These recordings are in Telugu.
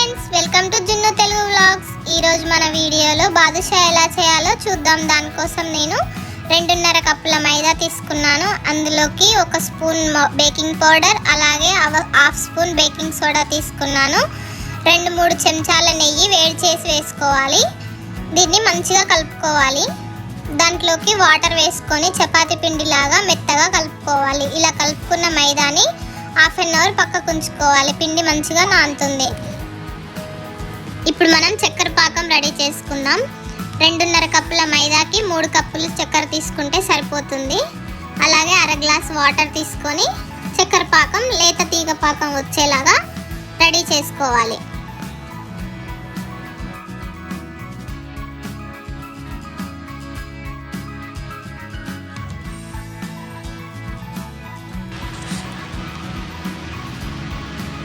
ఫ్రెండ్స్ వెల్కమ్ టు జున్ను తెలుగు వ్లాగ్స్. ఈరోజు మన వీడియోలో బాదుషా ఎలా చేయాలో చూద్దాం. దానికోసం నేను రెండున్నర కప్పుల మైదా తీసుకున్నాను. అందులోకి ఒక స్పూన్ బేకింగ్ పౌడర్ అలాగే హాఫ్ స్పూన్ బేకింగ్ సోడా తీసుకున్నాను. రెండు మూడు చెంచాల నెయ్యి వేడి చేసి వేసుకోవాలి. దీన్ని మంచిగా కలుపుకోవాలి. దాంట్లోకి వాటర్ వేసుకొని చపాతి పిండిలాగా మెత్తగా కలుపుకోవాలి. ఇలా కలుపుకున్న మైదాని హాఫ్ అన్ అవర్ పక్కకు ఉంచుకోవాలి. పిండి మంచిగా నానుతుంది. ఇప్పుడు మనం చక్కెర పాకం రెడీ చేసుకుందాం. రెండున్నర కప్పుల మైదాకి మూడు కప్పులు చక్కెర తీసుకుంటే సరిపోతుంది. అలాగే అర గ్లాస్ వాటర్ తీసుకొని చక్కెర పాకం లేత తీగ పాకం వచ్చేలాగా రెడీ చేసుకోవాలి.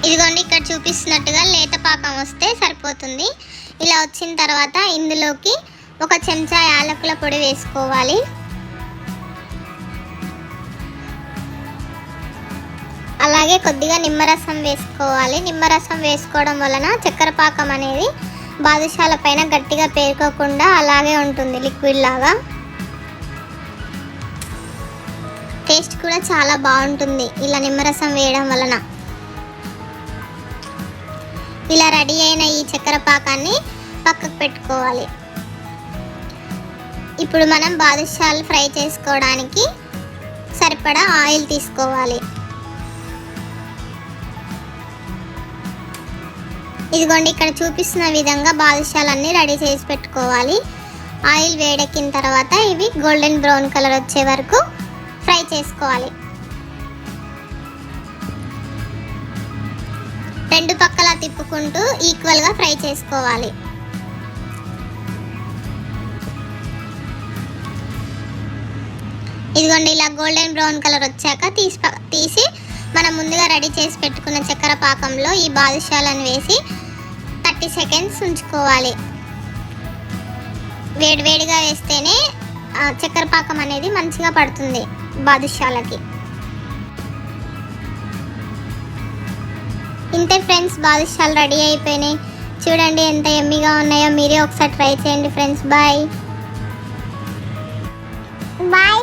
ఇదిగోండి ఇక్కడ చూపిస్తున్నట్టుగా లేత పాకం వస్తే సరిపోతుంది. ఇలా వచ్చిన తర్వాత ఇందులోకి ఒక చెంచా యాలకుల పొడి వేసుకోవాలి. అలాగే కొద్దిగా నిమ్మరసం వేసుకోవాలి. నిమ్మరసం వేసుకోవడం వలన చక్కెర పాకం అనేది బాదుషాల పైన గట్టిగా పేరుకోకుండా అలాగే ఉంటుంది లిక్విడ్ లాగా. టేస్ట్ కూడా చాలా బాగుంటుంది ఇలా నిమ్మరసం వేయడం వలన. ఇలా రెడీ అయిన ఈ చక్కెర పాకాన్ని పక్కకు పెట్టుకోవాలి. ఇప్పుడు మనం బాదుషాలు ఫ్రై చేసుకోవడానికి సరిపడా ఆయిల్ తీసుకోవాలి. ఇదిగోండి ఇక్కడ చూపిస్తున్న విధంగా బాదుషాలన్నీ రెడీ చేసి పెట్టుకోవాలి. ఆయిల్ వేడెక్కిన తర్వాత ఇవి గోల్డెన్ బ్రౌన్ కలర్ వచ్చే వరకు ఫ్రై చేసుకోవాలి. తిప్పుకుంటూ ఈక్వల్గా ఫ్రై చేసుకోవాలి. ఇదిగోండి ఇలా గోల్డెన్ బ్రౌన్ కలర్ వచ్చాక తీసి తీసి మనం ముందుగా రెడీ చేసి పెట్టుకున్న చక్కెర పాకంలో ఈ బాదుషాలను వేసి థర్టీ సెకండ్స్ ఉంచుకోవాలి. వేడివేడిగా వేస్తేనే చక్కెర పాకం అనేది మంచిగా పడుతుంది బాదుషాలకి. ఇంతే ఫ్రెండ్స్ బాదుషాలు రెడీ అయిపోయినాయి. చూడండి ఎంత ఎమ్మిగా ఉన్నాయో మీరే ఒకసారి ట్రై చేయండి ఫ్రెండ్స్. బాయ్. బాయ్.